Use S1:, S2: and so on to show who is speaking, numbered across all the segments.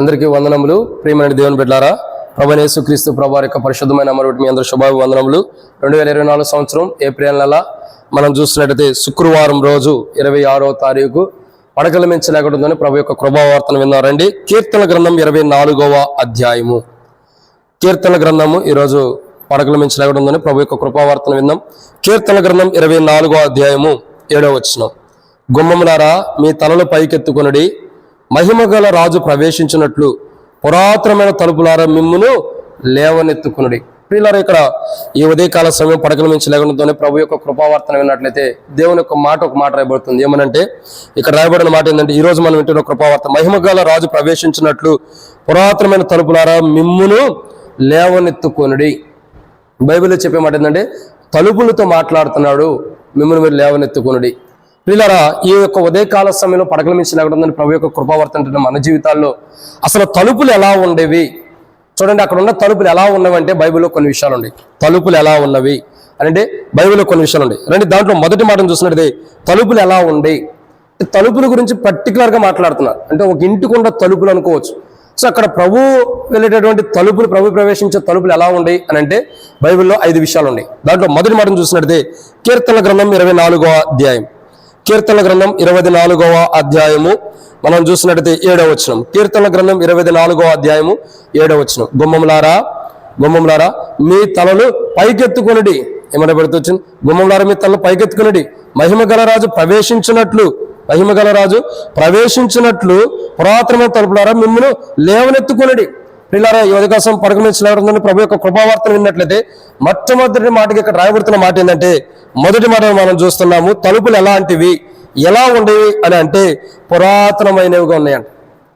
S1: అందరికీ వందనములు. ప్రియమైన దేవుని బిడ్డారా ప్రభనేసు క్రీస్తు ప్రభావ యొక్క పరిశుద్ధమైన మరొకటి మీ అందరూ శుభాభి వందనములు రెండు వేల ఇరవై నాలుగు సంవత్సరం ఏప్రిల్ నెల మనం చూసినట్టయితే శుక్రవారం రోజు ఇరవై ఆరో తారీఖు పడకల మించి లేకుండా ప్రభు యొక్క కృపావార్తను విన్నారండి. కీర్తన గ్రంథం ఇరవై నాలుగవ అధ్యాయము. కీర్తన గ్రంథము ఈరోజు పడకల మించి లేకుండా ప్రభు యొక్క కృపావార్తను విన్నాం. కీర్తన గ్రంథం ఇరవై నాలుగో అధ్యాయము ఏడవ వచ్చిన గుమ్మములారా మీ తలలు పైకెత్తుకునడి. మహిమగల రాజు ప్రవేశించినట్లు పురాతనమైన తలుపులారా మిమ్మును లేవనెత్తుకునుడి. ప్రియులారా ఇక్కడ ఈ ఉదయకాల సమయం పడకల మించి లేకుండానే ప్రభు యొక్క కృపావర్తన విన్నట్లయితే దేవుని యొక్క మాట ఒక మాట రాయబడుతుంది. ఏమనంటే ఇక్కడ రాయబడిన మాట ఏంటంటే ఈ రోజు మనం వింటున్న కృపావార్త మహిమగల రాజు ప్రవేశించినట్లు పురాతనమైన తలుపులారా మిమ్మును లేవనెత్తుకొనుడి. బైబిల్లో చెప్పే మాట ఏంటంటే తలుపులతో మాట్లాడుతున్నాడు మిమ్మల్ని మీరు లేవనెత్తుకునుడి. వీళ్ళరా ఈ యొక్క ఉదయకాల సమయంలో పడకల మించి లేకుండా ప్రభు యొక్క కృపావర్తంటే మన జీవితాల్లో అసలు తలుపులు ఎలా ఉండేవి? చూడండి అక్కడ ఉన్న తలుపులు ఎలా ఉన్నవి అంటే బైబిల్లో కొన్ని విషయాలు ఉన్నాయి. తలుపులు ఎలా ఉన్నవి? అంటే బైబిల్లో కొన్ని విషయాలు ఉన్నాయి. రండి దాంట్లో మొదటి మాటను చూసినట్టు తలుపులు ఎలా ఉండే? తలుపుల గురించి పర్టికులర్గా మాట్లాడుతున్నారు అంటే ఒక ఇంటికి ఉన్న తలుపులు అనుకోవచ్చు. సో అక్కడ ప్రభు వెళ్ళేటటువంటి తలుపులు ప్రభు ప్రవేశించే తలుపులు ఎలా ఉన్నాయి అని అంటే బైబిల్లో ఐదు విషయాలు ఉన్నాయి. దాంట్లో మొదటి మాటను చూసినట్టే కీర్తన గ్రంథం ఇరవై నాలుగో అధ్యాయం. కీర్తన గ్రంథం ఇరవై నాలుగవ అధ్యాయము. మనం చూసినట్టయితే ఏడవ వచనం. కీర్తన గ్రంథం ఇరవై నాలుగవ అధ్యాయము ఏడవ వచనం. గుమ్మములారా గుమ్మములారా మీ తలలు పైకెత్తుకొనిడి. ఏమన్నా పెడుతొచ్చింది గుమ్మంలారా మీ తలలు పైకెత్తుకునడి. మహిమగల రాజు ప్రవేశించినట్లు మహిమగల రాజు ప్రవేశించినట్లు పురాతనమైన తలుపులారా మిమ్మల్ని లేవనెత్తుకొనిడి. పిల్లారా ఈ ఉదయకాసం పడకమించలేవడం ప్రభు యొక్క కృపావార్తను విన్నట్లయితే మొట్టమొదటి మాటకి ఇక్కడ రాయబడుతున్న మాట ఏంటంటే మొదటి మాట మనం చూస్తున్నాము తలుపులు ఎలాంటివి ఎలా ఉండేవి అని అంటే పురాతనమైనవిగా ఉన్నాయంట.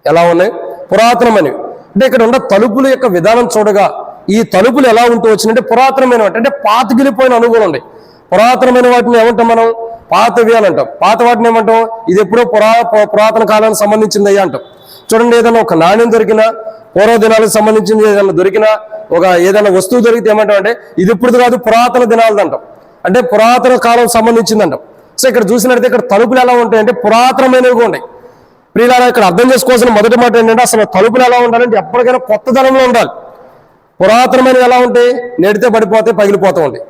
S1: ఎలా ఉన్నాయి? పురాతనమైనవి. అంటే ఇక్కడ ఉన్న తలుపుల యొక్క విధానం చూడగా ఈ తలుపులు ఎలా ఉంటూ వచ్చినంటే పురాతనమైనవి అంటే పాతగిలిపోయిన అనుగుణం ఉన్నాయి. పురాతనమైన వాటిని ఏమంటాం మనం? పాతవి అని అంటాం. పాత వాటిని ఏమంటాం? ఇది ఎప్పుడో పురా పురాతన కాలానికి సంబంధించింది అయ్యా అంటాం. చూడండి ఏదైనా ఒక నాణ్యం దొరికినా పూర్వ దినాలకు సంబంధించింది ఏదైనా దొరికినా ఒక ఏదైనా వస్తువు దొరికితే ఏమంటాం అంటే ఇది ఇప్పుడు కాదు పురాతన దినాలది అంటాం. అంటే పురాతన కాలం సంబంధించిందంట. సో ఇక్కడ చూసినట్లయితే ఇక్కడ తలుపులు ఎలా ఉంటాయంటే పురాతనమైనవి ఉన్నాయి. ప్రియులారా ఇక్కడ అర్థం చేసుకోవాల్సిన మొదటి మాట ఏంటంటే అసలు తలుపులు ఎలా ఉండాలంటే ఎప్పటికైనా కొత్త ధనంలో ఉండాలి. పురాతనమైనవి ఎలా ఉంటాయి? నెడితే పడిపోతే పగిలిపోతూ ఉంటాయి.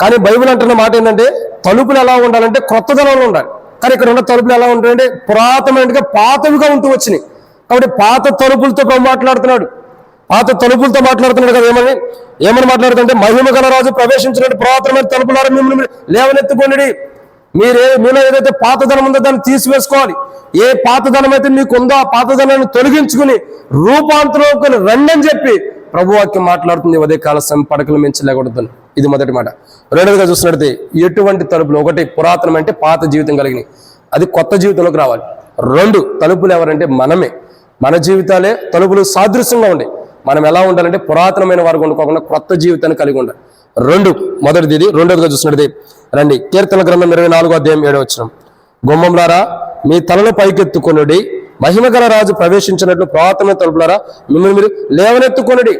S1: కానీ బైబిల్ అంటున్న మాట ఏంటంటే తలుపులు ఎలా ఉండాలంటే కొత్త ధనంలో ఉండాలి. కానీ ఇక్కడ ఉన్న తలుపులు ఎలా ఉంటాయంటే పురాతనమైనగా పాతవిగా ఉంటూ వచ్చినాయి. కాబట్టి పాత తలుపులతో మాట్లాడుతున్నాడు. పాత తలుపులతో మాట్లాడుతున్నాడు కదా ఏమని? ఏమని మాట్లాడుతుంటే మహిమ గల రాజు ప్రవేశించినట్టు పురాతనమైన తలుపులారు మిమ్మల్ని లేవనెత్తుకోండి మీరే మీలో ఏదైతే పాతధనం ఉందో దాన్ని తీసివేసుకోవాలి. ఏ పాతధనం అయితే మీకు ఉందో ఆ పాతధనాన్ని తొలగించుకుని రూపాంతరంలోకి రండి అని చెప్పి ప్రభువాక్యం మాట్లాడుతుంది. ఉదయ కాల సమయం పడకలు మించి లేకూడదు ఇది మొదటి మాట. రెండవదిగా చూసినట్టు ఎటువంటి తలుపులు? ఒకటి పురాతనం అంటే పాత జీవితం కలిగినాయి అది కొత్త జీవితంలోకి రావాలి. రెండు తలుపులు ఎవరంటే మనమే. మన జీవితాలే తలుపులు సాదృశ్యంగా ఉండే. మనం ఎలా ఉండాలంటే పురాతనమైన వారు వండుకోకుండా కొత్త జీవితాన్ని కలిగి ఉండాలి. రెండు మొదటిది ఇది రెండోదిగా చూసినది రండి కీర్తన గ్రంథం ఇరవై నాలుగో అధ్యాయం ఏడో వచ్చిన గుమ్మంలారా మీ తలను పైకెత్తుకొనుడి. మహిమగల రాజు ప్రవేశించినట్లు పురాతన తలుపులారా మిమ్మల్ని మీరు లేవనెత్తుకొనుడి.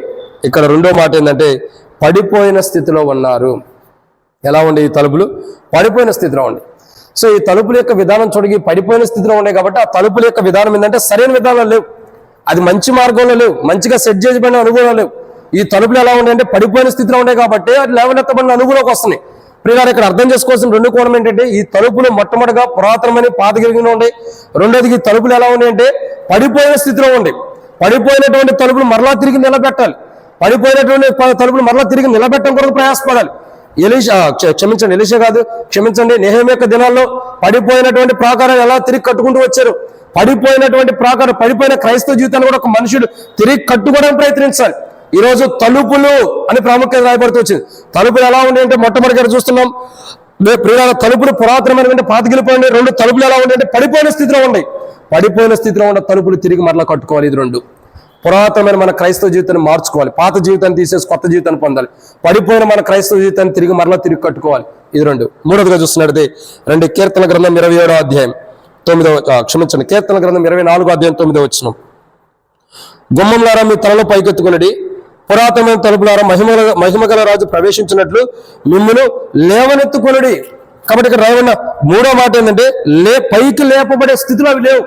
S1: ఇక్కడ రెండో మాట ఏంటంటే పడిపోయిన స్థితిలో ఉన్నారు. ఎలా ఉండే ఈ తలుపులు? పడిపోయిన స్థితిలో ఉండి సో ఈ తలుపుల యొక్క విధానం చూడగి పడిపోయిన స్థితిలో ఉన్నాయి కాబట్టి ఆ తలుపుల యొక్క విధానం ఏంటంటే సరైన విధానాలు లేవు. అది మంచి మార్గంలో లేవు. మంచిగా సెట్ చేసిపోయిన అనుగుణం లేవు. ఈ తలుపులు ఎలా ఉన్నాయంటే పడిపోయిన స్థితిలో ఉన్నాయి కాబట్టి అది లేవనెత్తబడిన అనుగుణంకి వస్తున్నాయి. ప్రియారు ఇక్కడ అర్థం చేసుకోవాల్సిన రెండు కోణం ఏంటంటే ఈ తలుపులు మొట్టమొదటిగా పురాతనమైన పాత కలిగిన ఉండే. రెండోది ఈ తలుపులు ఎలా ఉన్నాయంటే పడిపోయిన స్థితిలో ఉండే. పడిపోయినటువంటి తలుపులు మరలా తిరిగి నిలబెట్టాలి. పడిపోయినటువంటి తలుపులు మరలా తిరిగి నిలబెట్టడం కొరకు ప్రయాసపడాలి. ఎలీషా క్షమించండి ఎలీషా కాదు క్షమించండి నేహం యొక్క దినాల్లో పడిపోయినటువంటి ప్రాకారాలు ఎలా తిరిగి కట్టుకుంటూ వచ్చారు? పడిపోయినటువంటి ప్రాకారం పడిపోయిన క్రైస్తవ జీవితాన్ని కూడా ఒక మనుషుడు తిరిగి కట్టుకోవడానికి ప్రయత్నించాలి. ఈ రోజు తలుపులు అని ప్రాముఖ్యత రాయబడుతూ వచ్చింది. తలుపులు ఎలా ఉండే అంటే మొట్టమొదటిగా చూస్తున్నాం. ప్రియాల తలుపులు పురాతనమైనటువంటి పాతగిలిపోయినాయి రెండు తలుపులు ఎలా ఉండే పడిపోయిన స్థితిలో ఉన్నాయి పడిపోయిన స్థితిలో ఉన్న తలుపులు తిరిగి మరలా కట్టుకోవాలి ఇది రెండు. పురాతనమైన మన క్రైస్తవ జీవితాన్ని మార్చుకోవాలి. పాత జీవితాన్ని తీసేసి కొత్త జీవితాన్ని పొందాలి. పడిపోయిన మన క్రైస్తవ జీవితాన్ని తిరిగి మరలా తిరిగి కట్టుకోవాలి. ఇది రెండు. మూడోదిగా చూస్తున్నట్టు రెండు కీర్తన గ్రంథం ఇరవై అధ్యాయం. తొమ్మిదవ క్షమించండి కీర్తన గ్రంథం ఇరవై నాలుగో అధ్యాయం తొమ్మిదవ వచ్చిన గుమ్మంలారా మీ తలలో పైకెత్తుకునడి. పురాతనమైన తలుపులారా మహిమల మహిమగల రాజు ప్రవేశించినట్లు మిమ్మల్ని లేవనెత్తుకునడి. కాబట్టి ఇక్కడ రాయబడిన మూడో మాట ఏంటంటే లే పైకి లేపబడే స్థితిలో అవి లేవు.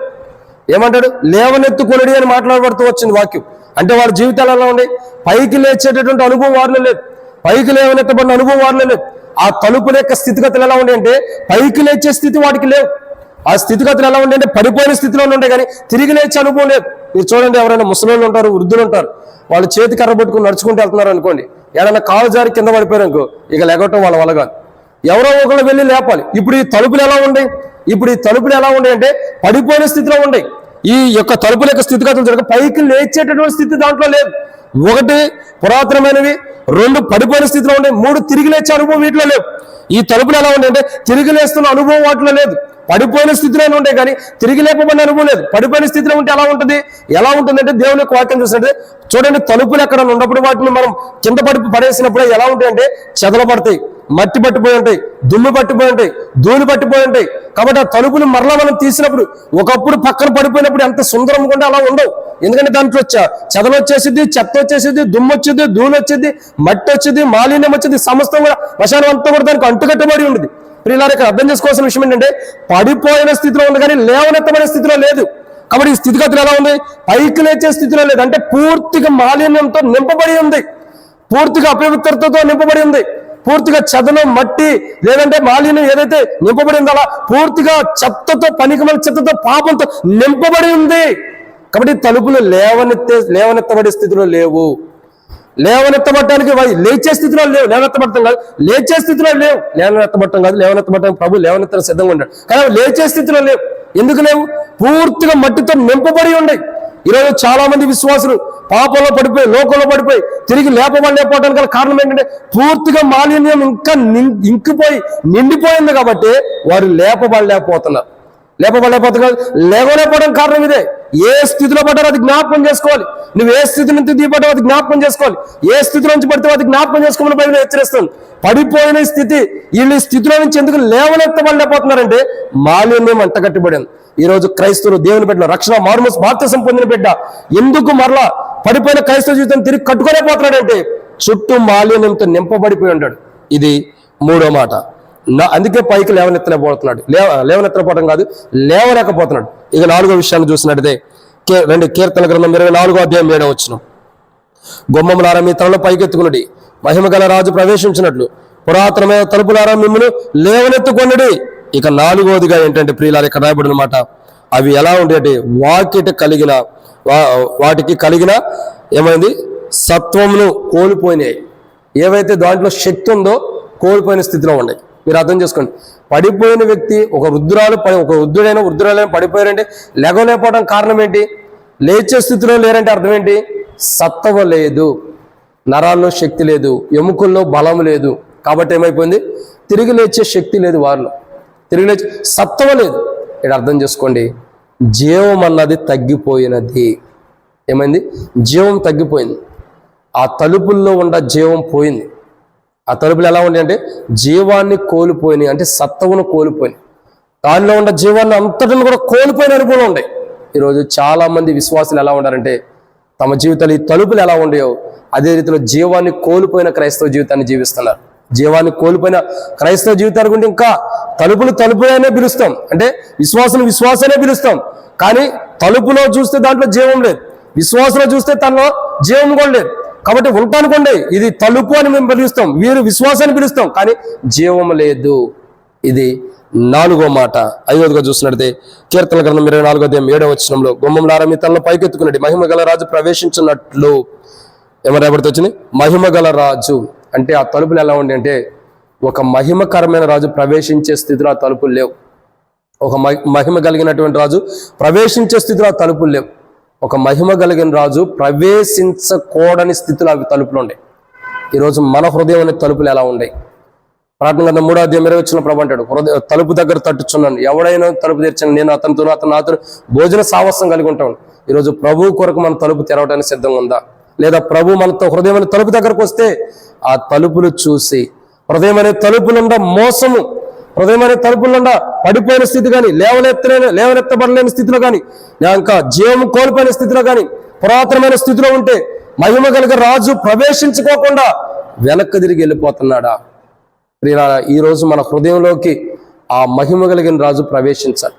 S1: ఏమంటాడు? లేవనెత్తుకొనడి అని మాట్లాడబడుతూ వచ్చింది వాక్యం. అంటే వాళ్ళ జీవితాలు ఎలా ఉన్నాయి? పైకి లేచేటటువంటి అనుభవం వారిలో లేదు. పైకి లేవనెత్తబడిన అనుభవం వారిలో లేదు. ఆ తలుపుల యొక్క స్థితిగతులు ఎలా ఉన్నాయంటే అంటే పైకి లేచే స్థితి వాడికి లేవు. ఆ స్థితిగతులు ఎలా ఉండే అంటే పడిపోయిన స్థితిలో ఉండే కానీ తిరిగి లేచి అనుభవం లేదు. మీరు చూడండి ఎవరైనా ముసలిళ్ళు ఉంటారు వృద్ధులు ఉంటారు వాళ్ళు చేతి కర్ర పట్టుకుని నడుచుకుంటూ వెళ్తున్నారు అనుకోండి ఏదైనా కాలు జారి కింద పడిపోయారు అనుకో ఇక లెగటం వాళ్ళ వల్ల కాదు. ఎవరో ఒకళ్ళు వెళ్ళి లేపాలి. ఇప్పుడు ఈ తలుపులు ఎలా ఉన్నాయి ఇప్పుడు ఈ తలుపులు ఎలా ఉన్నాయి అంటే పడిపోయిన స్థితిలో ఉన్నాయి ఈ యొక్క తలుపుల యొక్క స్థితిగతులు జరగ పైకి లేచేటటువంటి స్థితి దాంట్లో లేదు. ఒకటి పురాతనమైనవి రెండు పడిపోయిన స్థితిలో ఉండే మూడు తిరిగి లేచే అనుభవం వీటిలో లేవు ఈ తలుపులు ఎలా ఉన్నాయంటే అంటే తిరిగి లేస్తున్న అనుభవం వాటిలో లేదు. పడిపోయిన స్థితిలోనే ఉంటాయి కానీ తిరిగి లేపమని అనుకోలేదు. పడిపోయిన స్థితిలో ఉంటే ఎలా ఉంటుంది? ఎలా ఉంటుంది అంటే దేవుని యొక్క వాక్యం చూసినట్టు చూడండి తలుపులు ఎక్కడ ఉన్నప్పుడు వాటిని మనం కింద పడి పడేసినప్పుడు ఎలా ఉంటాయంటే చెదలు పడతాయి మట్టి పట్టిపోయి ఉంటాయి దుమ్ము పట్టిపోయి ఉంటాయి ధూళి పట్టిపోయి ఉంటాయి. కాబట్టి ఆ తలుపులు మరలా మనం తీసినప్పుడు ఒకప్పుడు పక్కన పడిపోయినప్పుడు ఎంత సుందరంగా ఉంటే అలా ఉండవు. ఎందుకంటే దాంట్లో వచ్చా చెదలు వచ్చేసింది చెత్త వచ్చేసింది దుమ్ము వచ్చింది ధూళి వచ్చింది మట్టి వచ్చింది మాలిన్యం వచ్చింది సమస్తం కూడా వశానం అంతా కూడా దానికి అంటుకట్టబడి ఉండేది. ప్రియులారు ఇక్కడ అర్థం చేసుకోవాల్సిన విషయం ఏంటంటే పడిపోయిన స్థితిలో ఉంది కానీ లేవనెత్తమైన స్థితిలో లేదు. కాబట్టి ఈ స్థితిగతులు ఎలా ఉంది? పైకి లేచే స్థితిలో లేదు. అంటే పూర్తిగా మాలిన్యంతో నింపబడి ఉంది. పూర్తిగా అపవిత్రతతో నింపబడి ఉంది. పూర్తిగా చదనం మట్టి లేదంటే మాలిన్యం ఏదైతే నింపబడి ఉందో అలా పూర్తిగా చెత్తతో పనికిమల చెత్తతో పాపంతో నింపబడి ఉంది. కాబట్టి తలుపులు లేవనెత్తే లేవనెత్తబడే స్థితిలో లేవు. లేవనెత్తబట్టడానికి లేచే స్థితిలో లేవు. లేవనెత్తబడటం కాదు. లేచే స్థితిలో లేవు. లేవనెత్తబట్టం కాదు. లేవనెత్తబట్టం ప్రభు లేవనెత్తడం సిద్ధంగా ఉన్నాడు. కానీ లేచే స్థితిలో లేవు. ఎందుకు లేవు? పూర్తిగా మట్టితో నింపబడి ఉన్నాయి ఈరోజు చాలా మంది విశ్వాసులు పాపంలో పడిపోయి లోకంలో పడిపోయి తిరిగి లేపబడలేకపోవడానికి గల కారణం ఏంటంటే పూర్తిగా మాలిన్యం ఇంకా నిం- ఇంకిపోయి నిండిపోయింది కాబట్టి వారు లేపబడలేకపోతున్నారు. లేపబడలేకపోతున్నారు. లేవలేకపోవడం కారణం ఇదే. ఏ స్థితిలో పడ్డారో అది జ్ఞాపకం చేసుకోవాలి. నువ్వు ఏ స్థితి నుంచి దిగబడ్డావు అది జ్ఞాపకం చేసుకోవాలి. ఏ స్థితి నుంచి పడితే అది జ్ఞాపకం చేసుకోమని బైబిల్ హెచ్చరిస్తుంది. పడిపోయిన స్థితి వీళ్ళు స్థితిలో నుంచి ఎందుకు లేవనెత్తబడలేకపోతున్నారంటే మాలిన్యం అంటగట్టిబడింది ఈ రోజు క్రైస్తవులు దేవుని బిడ్డ రక్షణ మార్మస్ బాప్తిసం పొందిన బిడ్డ ఎందుకు మరలా పడిపోయిన క్రైస్తవ జీవితం తిరిగి కట్టుకోలేకపోతున్నాడంటే చుట్టూ మాలిన్యంతో నింపబడిపోయి ఉంటాడు ఇది మూడో మాట. అందుకే పైకి లేవనెత్తలేకపోతున్నాడు. లేవ లేవనెత్తలేకపోవడం కాదు లేవలేకపోతున్నాడు. ఇక నాలుగో విషయాన్ని చూసినట్టే కే రెండు కీర్తన గ్రంథం ఇరవై నాలుగో అధ్యాయం ఏడవ వచ్చిన గుమ్మములారా మీ తలలో పైకెత్తుకున్నది మహిమ గల రాజు ప్రవేశించినట్లు. పురాతనమైన తలుపులారా మిమ్మల్ని లేవనెత్తుకొన్నది ఇక నాలుగోదిగా ఏంటంటే ప్రియులారు ఇక్కడ రాయబడిన మాట. అవి ఎలా ఉండేటి? వాకిట కలిగిన వాటికి కలిగిన ఏమైంది? సత్వమును కోల్పోయినాయి. ఏవైతే దాంట్లో శక్తి ఉందో కోల్పోయిన స్థితిలో ఉన్నాయి. మీరు అర్థం చేసుకోండి. పడిపోయిన వ్యక్తి ఒక వృద్ధురాలు ఒక వృద్ధుడైన వృద్ధురాలైనా పడిపోయారంటే లెగలేకపోవడం కారణం ఏంటి? లేచే స్థితిలో లేరంటే అర్థం ఏంటి? సత్తవ లేదు. నరాల్లో శక్తి లేదు. ఎముకల్లో బలం లేదు. కాబట్టి ఏమైపోయింది? తిరిగి లేచే శక్తి లేదు వారిలో. తిరిగి లేచే సత్తవ లేదు. ఇక్కడ అర్థం చేసుకోండి. జీవం అన్నది తగ్గిపోయినది. ఏమైంది? జీవం తగ్గిపోయింది. ఆ తలుపుల్లో ఉన్న జీవం పోయింది. ఆ తలుపులు ఎలా ఉన్నాయి అంటే జీవాన్ని కోల్పోయినాయి అంటే సత్వను కోల్పోయినాయి. దానిలో ఉన్న జీవాన్ని అంతటిని కూడా కోల్పోయిన అనుభవం ఉండే ఈరోజు చాలా మంది విశ్వాసులు ఎలా ఉండారంటే తమ జీవితాలు ఈ తలుపులు ఎలా ఉండేవో అదే రీతిలో జీవాన్ని కోల్పోయిన క్రైస్తవ జీవితాన్ని జీవిస్తున్నారు. జీవాన్ని కోల్పోయిన క్రైస్తవ జీవితాన్ని గురించి ఇంకా తలుపులు తలుపులనే పిలుస్తాం. అంటే విశ్వాసం విశ్వాసనే పిలుస్తాం. కానీ తలుపులో చూస్తే దాంట్లో జీవం లేదు. విశ్వాసంలో చూస్తే తనలో జీవం కూడా లేదు. కాబట్టి ఉంటానుకోండి. ఇది తలుపు అని మేము పిలుస్తాం. వీరు విశ్వాసాన్ని పిలుస్తాం. కానీ జీవం లేదు. ఇది నాలుగో మాట. ఐదోదిగా చూసినట్టే కీర్తన గ్రంథం ఇరవై నాలుగో అధ్యాయం ఏడో వచ్చినంలో గుమ్మంలారా మీ తనలో పైకెత్తుకున్నట్టు మహిమ గల రాజు ప్రవేశించినట్లు ఏమని వచ్చింది? మహిమ గల రాజు. అంటే ఆ తలుపులు ఎలా ఉండి అంటే ఒక మహిమకరమైన రాజు ప్రవేశించే స్థితిలో ఆ తలుపులు లేవు. ఒక మహి- మహిమ కలిగినటువంటి రాజు ప్రవేశించే స్థితిలో ఆ తలుపులు లేవు. ఒక మహిమ కలిగిన రాజు ప్రవేశించకూడని స్థితిలో అవి తలుపులు ఉండే. ఈరోజు మన హృదయం అనే తలుపులు ఎలా ఉన్నాయి ప్రార్థన కన్నా మూడో అధ్యాయం ఇరవై వచ్చిన ప్రభు అంటాడు హృదయ తలుపు దగ్గర తట్టుచున్నాను. ఎవడైనా తలుపు తెరిచాను నేను అతనితో అతను నాతో భోజన సావాసం కలిగి ఉంటాను. ఈరోజు ప్రభు కొరకు మన తలుపు తెరవడానికి సిద్ధంగా ఉందా? లేదా ప్రభు మనతో హృదయం అనే తలుపు దగ్గరకు వస్తే ఆ తలుపులు చూసి హృదయం అనే తలుపులుండ మోసము హృదయం అనే తలుపులుండా పడిపోయిన స్థితి కానీ లేవనెత్తలేని లేవనెత్తబడలేని స్థితిలో కానీ ఇంకా జీవం కోల్పోయిన స్థితిలో కానీ పురాతనమైన స్థితిలో ఉంటే మహిమ కలిగ రాజు ప్రవేశించుకోకుండా వెనక్కి తిరిగి వెళ్ళిపోతున్నాడా? ప్రియులారా ఈ రోజు మన హృదయంలోకి ఆ మహిమ కలిగిన రాజు ప్రవేశించాలి.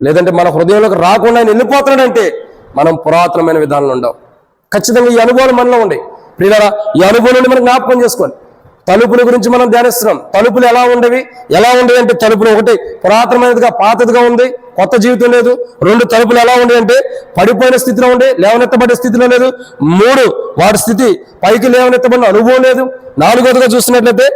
S1: లేదంటే మన హృదయంలోకి రాకుండా ఆయన వెళ్ళిపోతున్నాడంటే మనం పురాతనమైన విధానంలో ఉండవు ఖచ్చితంగా ఈ అనుభవాలు మనలో ఉండే. ప్రియులారా ఈ అనుభవం నుండి మనం జ్ఞాపకం చేసుకోవాలి. తలుపుల గురించి మనం ధ్యానిస్తున్నాం. తలుపులు ఎలా ఉండేవి? ఎలా ఉండేవి అంటే తలుపులు ఒకటి పురాతనమైనదిగా పాతదిగా ఉంది కొత్త జీవితం లేదు. రెండు తలుపులు ఎలా ఉండే అంటే పడిపోయిన స్థితిలో ఉండే లేవనెత్తబడే స్థితిలో లేదు. మూడు వాడి స్థితి పైకి లేవనెత్తబడిన అనుభవం లేదు. నాలుగోదిగా చూస్తున్నట్లయితే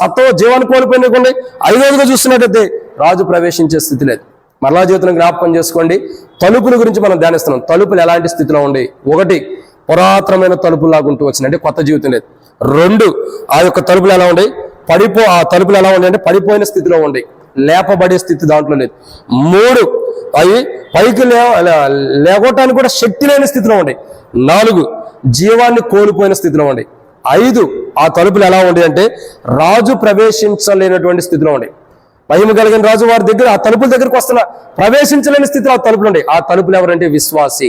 S1: సత్వ జీవాన్ని కోల్పోయినకుండి ఐదోదిగా చూస్తున్నట్లయితే రాజు ప్రవేశించే స్థితి లేదు. మరలా జీవితం జ్ఞాపకం చేసుకోండి. తలుపుల గురించి మనం ధ్యానిస్తున్నాం. తలుపులు ఎలాంటి స్థితిలో ఉండే ఒకటి పురాతనమైన తలుపులు లాగుంటూ వచ్చింది. అంటే కొత్త జీవితం లేదు. రెండు ఆ యొక్క తలుపులు ఎలా ఉండే? పడిపో ఆ తలుపులు ఎలా ఉండే? అంటే పడిపోయిన స్థితిలో ఉండే. లేపబడే స్థితి దాంట్లో లేదు. మూడు అవి పైకి లేవటానికి కూడా శక్తి లేని స్థితిలో ఉండే. నాలుగు జీవాన్ని కోల్పోయిన స్థితిలో ఉండే. ఐదు ఆ తలుపులు ఎలా ఉండే అంటే రాజు ప్రవేశించలేనటువంటి స్థితిలో ఉండే. భయం కలిగిన రాజు వారి దగ్గర ఆ తలుపుల దగ్గరకు వస్తున్న ప్రవేశించలేని స్థితిలో ఆ తలుపులు ఉండే. ఆ తలుపులు ఎవరంటే విశ్వాసి.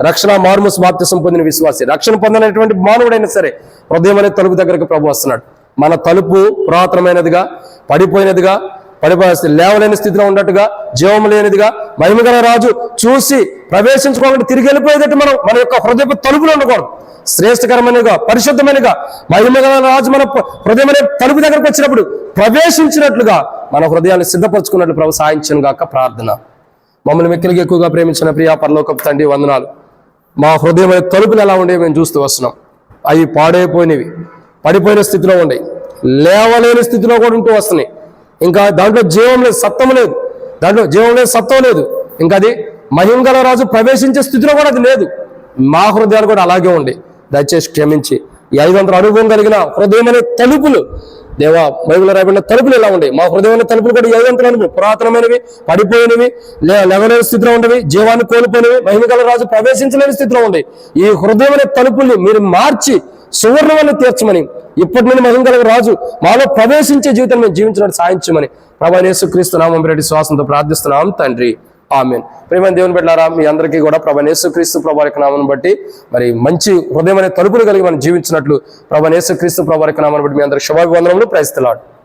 S1: రక్షణ మార్ముస్ బాప్తిసం పొందిన విశ్వాసి. రక్షణ పొందినటువంటి మానవుడైనా సరే హృదయం అనే తలుపు దగ్గరకు ప్రభు వస్తున్నాడు. మన తలుపు పురాతనమైనదిగా పడిపోయినదిగా పడిపోయి లేవలేని స్థితిలో ఉన్నట్టుగా జీవం లేనిదిగా మహిమగల రాజు చూసి ప్రవేశించుకోకుండా తిరిగి వెళ్ళిపోయేటట్టు మనం మన యొక్క హృదయపు తలుపులు ఉండకూడదు. శ్రేష్టకరమైనగా పరిశుద్ధమైనగా మహిమగల రాజు మన హృదయమనే హృదయం అనే తలుపు దగ్గరకు వచ్చినప్పుడు ప్రవేశించినట్లుగా మన హృదయాన్ని సిద్ధపరచుకున్నట్లు ప్రభు సాయించను గాక ప్రార్థన. మమ్మల్ని మిక్కలకి ఎక్కువగా ప్రేమించిన ప్రియా పరలోకపు తండ్రి వందనాలు. మా హృదయం తలుపులు ఎలా ఉండేవి మేము చూస్తూ వస్తున్నాం. అవి పాడైపోయినవి పడిపోయిన స్థితిలో ఉండే లేవలేని స్థితిలో కూడా ఉంటూ వస్తున్నాయి. ఇంకా దాంట్లో జీవం లేదు సత్వం లేదు. దాంట్లో జీవం లేదు సత్వం లేదు. ఇంకా అది మహింగల రాజు ప్రవేశించే స్థితిలో కూడా అది లేదు. మా హృదయాలు కూడా అలాగే ఉండే. దయచేసి క్షమించి ఈ ఐదు వందల అనుభవం కలిగిన హృదయం తలుపులు దేవా బైబిల్ రాయబడిన తలుపులు ఎలా ఉండేవి? మా హృదయమైన తలుపులు కూడా ఈ అనుభవం పురాతనమైనవి పడిపోయినవి లే- స్థితిలో ఉండేవి జీవాన్ని కోల్పోయినవి మహిమగల రాజు ప్రవేశించలేని స్థితిలో ఉండే. ఈ హృదయమైన తలుపుల్ని మీరు మార్చి సువర్ణమని తీర్చమని ఇప్పటి నుండి మహిమగల రాజు మాలో ప్రవేశించే జీవితం మేము జీవించడానికి సాధించమని ప్రభా యేసుక్రీస్తు నామం రెడ్డి శ్వాసంతో ప్రార్థిస్తున్నాం తండ్రి. ఆమెన్. ప్రేమ దేవుని పెట్టారా మీ అందరికీ కూడా ప్రభా యేసుక్రీస్తు ప్రభా యొక్క బట్టి మరి మంచి హృదయం అనే తలుపులు కలిగి మనం జీవించినట్లు ప్రభా యేసుక్రీస్తు ప్రభా యొక్క బట్టి మీ అందరికి శుభాభివందనములు. ప్రయత్నిస్తున్నాడు